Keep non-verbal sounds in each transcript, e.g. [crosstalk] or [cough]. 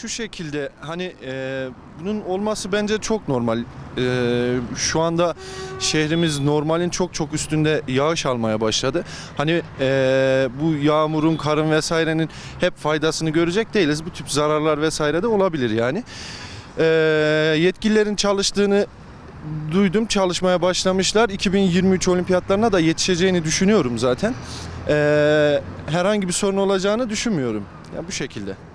şu şekilde hani e, bunun olması bence çok normal. E, şu anda şehrimiz normalin çok çok üstünde yağış almaya başladı. Hani e, bu yağmurun, karın vesairenin hep faydasını görecek değiliz. Bu tip zararlar vesaire de olabilir yani. E, yetkililerin çalıştığını duydum. Çalışmaya başlamışlar. 2023 olimpiyatlarına da yetişeceğini düşünüyorum zaten. E, herhangi bir sorun olacağını düşünmüyorum. Ya bu şekilde.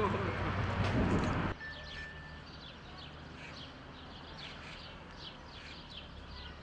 ハハハ [laughs]